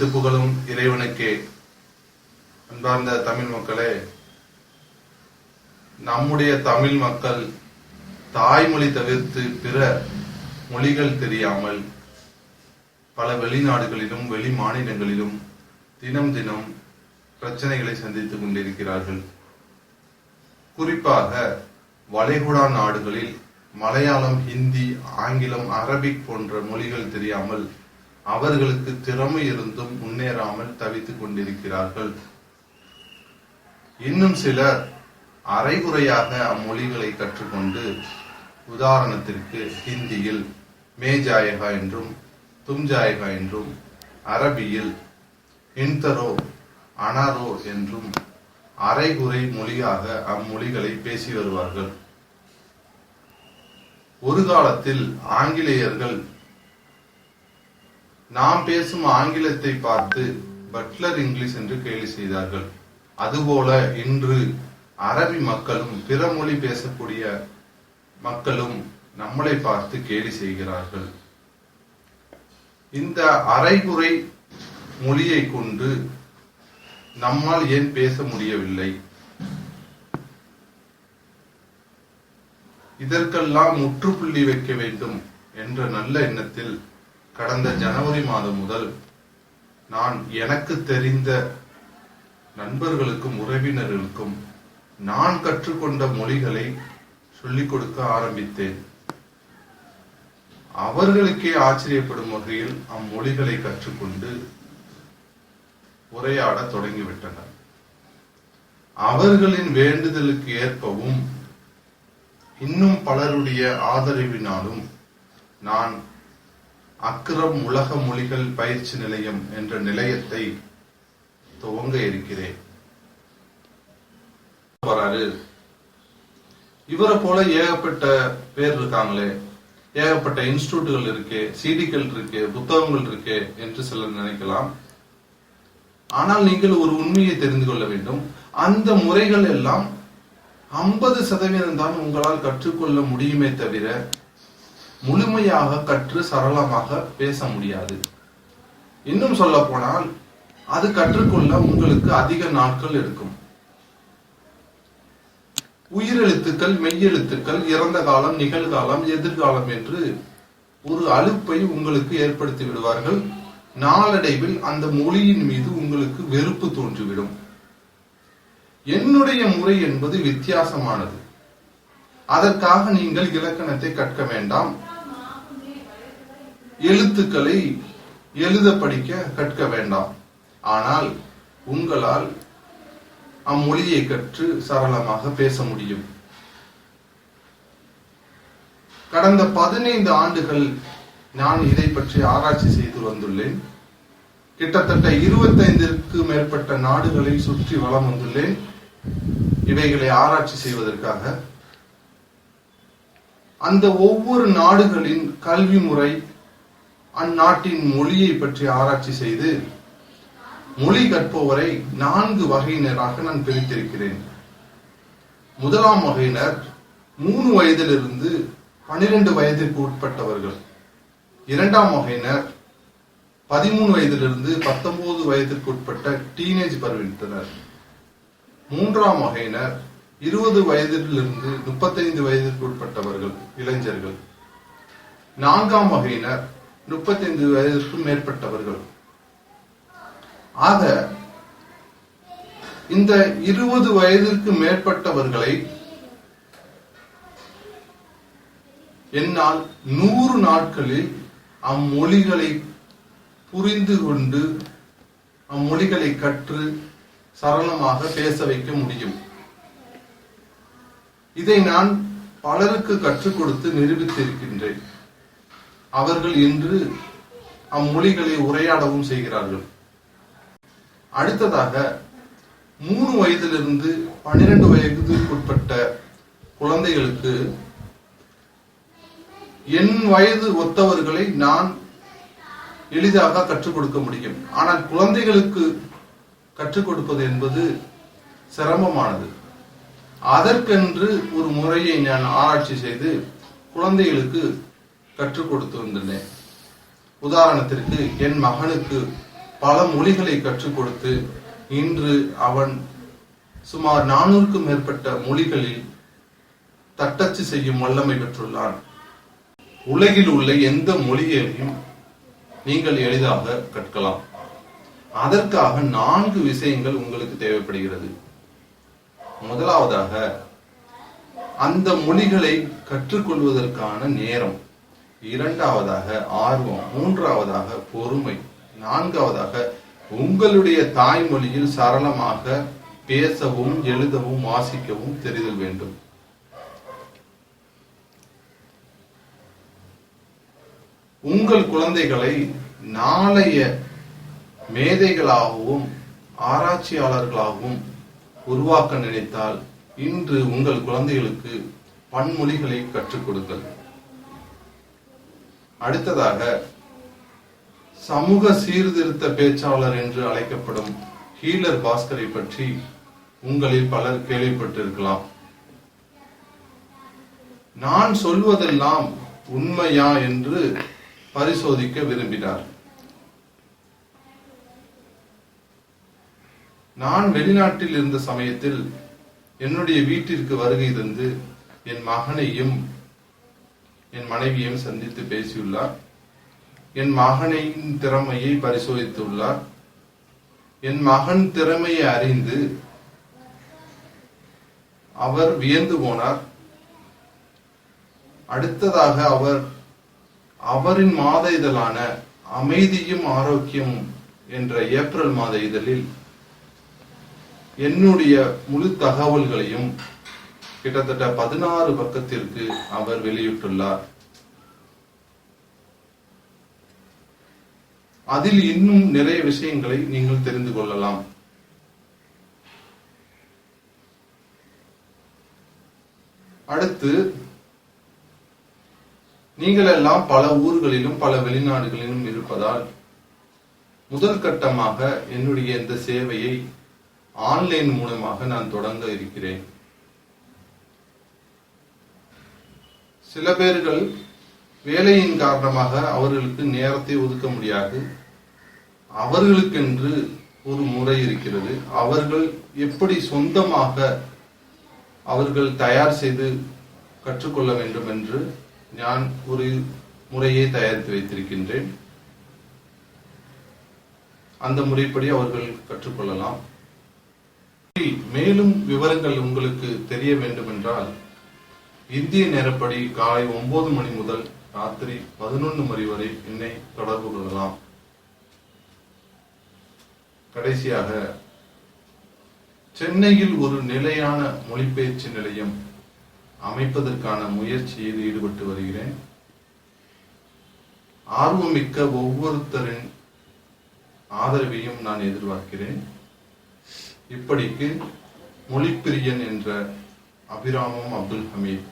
அனைத்து புகழும் இறைவனுக்கே. அன்பார்ந்த தமிழ் மக்களே நம்முடைய தமிழ் மக்கள் தாய்மொழி தவிர்த்து பிற மொழிகள் தெரியாமல் பல வெளிநாடுகளிலும் வெளி மாநிலங்களிலும் தினம் தினம் பிரச்சனைகளை சந்தித்துக் கொண்டிருக்கிறார்கள். குறிப்பாக வளைகுடா நாடுகளில் மலையாளம் ஹிந்தி ஆங்கிலம் அரபிக் போன்ற மொழிகள் தெரியாமல் அவர்களுக்கு திறமை இருந்தும் முன்னேறாமல் தவித்துக் கொண்டிருக்கிறார்கள். இன்னும் சிலர் அரைகுறையாக அம்மொழிகளை கற்றுக்கொண்டு உதாரணத்திற்கு ஹிந்தியில் மேஜாயகா என்றும் தும்ஜாயகா என்றும் அரபியில் இன்தரோ அனாரோ என்றும் அரைகுறை மொழியாக அம்மொழிகளை பேசி வருவார்கள். ஒரு காலத்தில் ஆங்கிலேயர்கள் நாம் பேசும் ஆங்கிலத்தை பார்த்து பட்லர் இங்கிலீஷ் என்று கேலி செய்தார்கள். அதுபோல இன்று அரபி மக்களும் பிற மொழி பேசக்கூடிய மக்களும் நம்மளை பார்த்து கேலி செய்கிறார்கள். இந்த அரைகுறை மொழியை கொண்டு நம்மால் ஏன் பேச முடியவில்லை? இதற்கெல்லாம் முற்றுப்புள்ளி வைக்க வேண்டும் என்ற நல்ல எண்ணத்தில் கடந்த ஜனவரி மாதம் முதல் நான் எனக்கு தெரிந்த நண்பர்களுக்கும் உறவினர்களுக்கும் நான் கற்றுக்கொண்ட மொழிகளை சொல்லிக் கொடுக்க ஆரம்பித்தேன். அவர்களுக்கே ஆச்சரியப்படும் வகையில் அம்மொழிகளை கற்றுக்கொண்டு உரையாட தொடங்கிவிட்டனர். அவர்களின் வேண்டுதலுக்கு ஏற்பவும் இன்னும் பலருடைய ஆதரவினாலும் நான் அக்ரம் உலக மொழிகள் பயிற்சி நிலையம் என்ற நிலையத்தை துவங்க இருக்கிறேன். வராரு. இவரை போல ஏகப்பட்ட பேர் இருக்காங்களே. ஏகப்பட்ட இன்ஸ்டியூட்டுகள் இருக்கு சீடிகள் இருக்கு புத்தகங்கள் இருக்கு என்று சிலர் நினைக்கலாம். ஆனால் நீங்கள் ஒரு உண்மையை தெரிந்து கொள்ள வேண்டும். அந்த முறைகள் எல்லாம் ஐம்பது சதவீதம் தான் உங்களால் கற்றுக்கொள்ள முடியுமே தவிர முழுமையாக கற்று சரளமாக பேச முடியாது. இன்னும் சொல்ல போனால் அது கற்றுக்கொள்ள உங்களுக்கு அதிக நாட்கள் எடுக்கும். உயிரெழுத்துக்கள் மெய்யெழுத்துக்கள் இறந்த காலம் நிகழ்காலம் எதிர்காலம் என்று ஒரு அழுப்பை உங்களுக்கு ஏற்படுத்தி விடுவார்கள். நாளடைவில் அந்த மொழியின் மீது உங்களுக்கு வெறுப்பு தோன்றிவிடும். என்னுடைய முறை என்பது வித்தியாசமானது. அதற்காக நீங்கள் இலக்கணத்தை கற்க வேண்டாம். எழுத்துக்களை எழுத படிக்க கற்க வேண்டாம். ஆனால் உங்களால் அம்மொழியை கற்று சரளமாக பேச முடியும். கடந்த பதினைந்து ஆண்டுகள் நான் இதை பற்றி ஆராய்ச்சி செய்து வந்துள்ளேன். கிட்டத்தட்ட இருபத்தைந்திற்கு மேற்பட்ட நாடுகளை சுற்றி வளம் வந்துள்ளேன். இவைகளை ஆராய்ச்சி செய்வதற்காக. அந்த ஒவ்வொரு நாடுகளின் கல்வி முறை அந்நாட்டின் மொழியை பற்றி ஆராய்ச்சி செய்து மொழி கற்பவரை நான்கு வகையினராக நான் பிரித்திருக்கிறேன். முதலாம் வகையினர் மூணு வயதிலிருந்து பனிரெண்டு வயதிற்கு உட்பட்டவர்கள். இரண்டாம் வகையினர் பதிமூணு வயதிலிருந்து பத்தொன்பது வயதிற்கு உட்பட்ட டீனேஜ் பருவத்தினர் மூன்றாம் வகையினர் இருபது வயதிலிருந்து முப்பத்தைந்து வயதிற்கு உட்பட்டவர்கள் இளைஞர்கள். நான்காம் வகையினர் முப்பத்தைந்து வயதிற்கும் மேற்பட்டவர்கள். ஆக இந்த இருபது வயதிற்கு மேற்பட்டவர்களை என்னால் நூறு நாட்களில் அம்மொழிகளை புரிந்து கொண்டு அம்மொழிகளை கற்று சரளமாக பேச வைக்க முடியும். இதை நான் பலருக்கு கற்றுக் கொடுத்து நிரூபித்திருக்கின்றேன். அவர்கள் இன்று அம்மொழிகளை உரையாடவும் செய்கிறார்கள். அடுத்ததாக மூணு வயதிலிருந்து பன்னிரண்டு வயதுக்குட்பட்ட குழந்தைகளுக்கு என் வயது ஒத்தவர்களை நான் எளிதாக கற்றுக் கொடுக்க முடியும். ஆனால் குழந்தைகளுக்கு கற்றுக் கொடுப்பது என்பது சிரமமானது. அதற்கென்று ஒரு முறையை நான் ஆராய்ச்சி செய்து குழந்தைகளுக்கு கற்றுக் கொடுத்து வந்துள்ளேன் உதாரணத்திற்கு என் மகனுக்கு பல மொழிகளை கற்றுக் கொடுத்து இன்று அவன் சுமார் நானூறுக்கும் மேற்பட்ட மொழிகளில் தட்டச்சு செய்யும் வல்லமை பெற்றுள்ளான். உலகில் உள்ள எந்த மொழியையும் நீங்கள் எளிதாக கற்கலாம். அதற்காக நான்கு விஷயங்கள் உங்களுக்கு தேவைப்படுகிறது. முதலாவதாக அந்த மொழிகளை கற்றுக்கொள்வதற்கான நேரம். இரண்டாவதாக ஆர்வம் மூன்றாவதாக பொறுமை நான்காவதாக உங்களுடைய தாய்மொழியில் சரளமாக பேசவும் எழுதவும் வாசிக்கவும் தெரிதல் வேண்டும். உங்கள் குழந்தைகளை நாளைய மேதைகளாகவும் ஆராய்ச்சியாளர்களாகவும் உருவாக்க நினைத்தால் இன்று உங்கள் குழந்தைகளுக்கு பன்மொழிகளை கற்றுக் கொடுங்கள். அடுத்ததாக சமூக சீர்திருத்த பேச்சாளர் என்று அழைக்கப்படும் ஹீலர் பாஸ்கரை பற்றி உங்களில் பலர் கேள்விப்பட்டிருக்கலாம். நான் சொல்வதெல்லாம் உண்மையா என்று பரிசோதிக்க விரும்பினார். நான் வெளிநாட்டில் இருந்த சமயத்தில் என்னுடைய வீட்டிற்கு வருகை தந்து என் மகனையும் என் மனைவியையும் சந்தித்து பேசியுள்ளார். என் மகனின் திறமையை பரிசோதித்துள்ளார். என் மகன் திறமையை அறிந்து அவர் வியந்து போனார். அடுத்ததாக அவர் அவரின் மாத இதழான அமைதியும் ஆரோக்கியமும் என்ற ஏப்ரல் மாத இதழில் என்னுடைய முழு தகவல்களையும் கிட்டத்தட்ட பதினாறு பக்கத்திற்கு அவர் வெளியிட்டுள்ளார். அதில் இன்னும் நிறைய விஷயங்களை நீங்கள் தெரிந்து கொள்ளலாம். அடுத்து நீங்கள் எல்லாம் பல ஊர்களிலும் பல வெளிநாடுகளிலும் இருப்பதால் முதல் கட்டமாக என்னுடைய இந்த சேவையை ஆன்லைன் மூலமாக நான் தொடங்க இருக்கிறேன். சில பேர்கள் வேலையின் காரணமாக அவர்களுக்கு நேரத்தை ஒதுக்க முடியாது. அவர்களுக்கென்று ஒரு முறை இருக்கிறது. அவர்கள் எப்படி சொந்தமாக அவர்கள் தயார் செய்து கற்றுக்கொள்ள வேண்டும் என்று நான் ஒரு முறையை தயாரித்து வைத்திருக்கின்றேன். அந்த முறைப்படி அவர்கள் கற்றுக்கொள்ளலாம். மேலும் விவரங்கள் உங்களுக்கு தெரிய வேண்டும் என்றால் இந்திய நேரப்படி காலை ஒன்பது மணி முதல் ராத்திரி பதினொன்று மணி வரை என்னை தொடர்பு கொள்ளலாம். கடைசியாக சென்னையில் ஒரு நிலையான மொழிபெயர்ச்சி நிலையம் அமைப்பதற்கான முயற்சியில் ஈடுபட்டு வருகிறேன். ஆர்வமிக்க ஒவ்வொருத்தரின் ஆதரவையும் நான் எதிர்பார்க்கிறேன். இப்படிக்கு மொழிப்பிரியன் என்ற அபிராமம் அப்துல் ஹமீத்